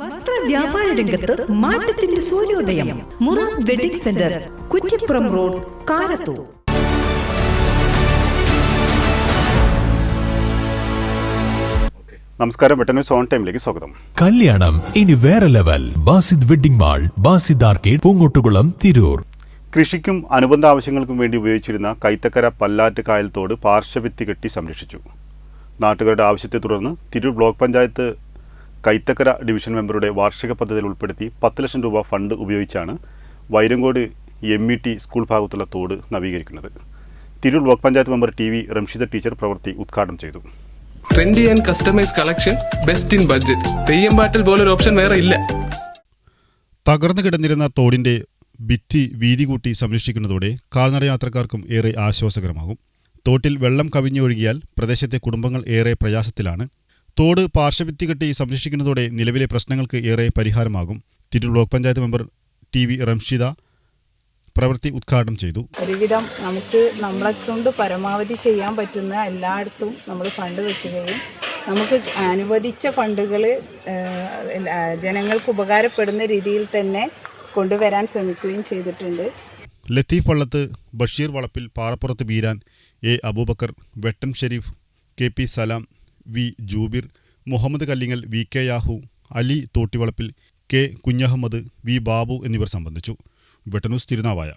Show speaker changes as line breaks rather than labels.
വസ്ത്ര വ്യാപാര രംഗത്ത് മാറ്റത്തിന്റെ സൂര്യോദയം. മുറ wedding centre Kuttippuram road Karathur.
നമസ്കാരം വെട്ടന്യൂസ് ഓൺ ടൈമിലേക്ക് സ്വാഗതം.
കല്യാണം ഇനി വേറെ level. Basid wedding mall Basid arcade Poongottukulam Tirur.
കൃഷിക്കും അനുബന്ധ ആവശ്യങ്ങൾക്കും വേണ്ടി ഉപയോഗിച്ചിരുന്ന കൈത്തക്കര പല്ലാറ്റ് കായൽ തോട് പാർശ്വഭിത്തി കെട്ടി സംരക്ഷിച്ചു. നാട്ടുകാരുടെ ആവശ്യത്തെ തുടർന്ന് തിരൂർ ബ്ലോക്ക് പഞ്ചായത്ത് കൈത്തക്കര ഡിവിഷൻ മെമ്പറുടെ വാർഷിക പദ്ധതിയിൽ ഉൾപ്പെടുത്തി പത്ത് ലക്ഷം രൂപ ഫണ്ട് ഉപയോഗിച്ചാണ് Vairankode M E T school ഭാഗത്തുള്ള തോട് നവീകരിക്കുന്നത്. Tirur block panchayat member T V Ramshida teacher പ്രവൃത്തി ഉദ്ഘാടനം ചെയ്തു.
Trendy and customise collection best in budget Theyyam പാട്ടിൽ പോലൊരു ഓപ്ഷൻ വേറെ ഇല്ല.
തകർന്നു കിടന്നിരുന്ന തോടിന്റെ ഭിത്തി വീതി കൂട്ടി സംരക്ഷിക്കുന്നതോടെ കാൽനട യാത്രക്കാർക്കും ഏറെ ആശ്വാസകരമാകും. തോട്ടിൽ വെള്ളം കവിഞ്ഞൊഴുകിയാൽ പ്രദേശത്തെ കുടുംബങ്ങൾ ഏറെ പ്രയാസത്തിലാണ്. തോട് പാർശ്വഭിത്തി കെട്ടി സംരക്ഷിക്കുന്നതോടെ നിലവിലെ പ്രശ്നങ്ങൾക്ക് ഏറെ പരിഹാരമാകും. Tirur block panchayat member T V Ramshida പ്രവൃത്തി ഉദ്ഘാടനം ചെയ്തു.
ഒരുവിധം നമുക്ക് നമ്മളെ കൊണ്ട് പരമാവധി ചെയ്യാൻ പറ്റുന്ന എല്ലായിടത്തും നമ്മൾ ഫണ്ട് വെക്കുകയും നമുക്ക് അനുവദിച്ച ഫണ്ടുകൾ ജനങ്ങൾക്ക് ഉപകാരപ്പെടുന്ന രീതിയിൽ തന്നെ കൊണ്ടുവരാൻ ശ്രമിക്കുകയും ചെയ്തിട്ടുണ്ട്.
Latheef Vallath Basheer Valappil Parappurath Beeran A Aboobacker Vettam Shareef K P Salam V Jubir Muhammad Kallingal V K Yahu Ali Thottivalappil K Kunjahammed V Babu എന്നിവർ സംബന്ധിച്ചു. വെട്ടനൂസ് തിരുനാവായ.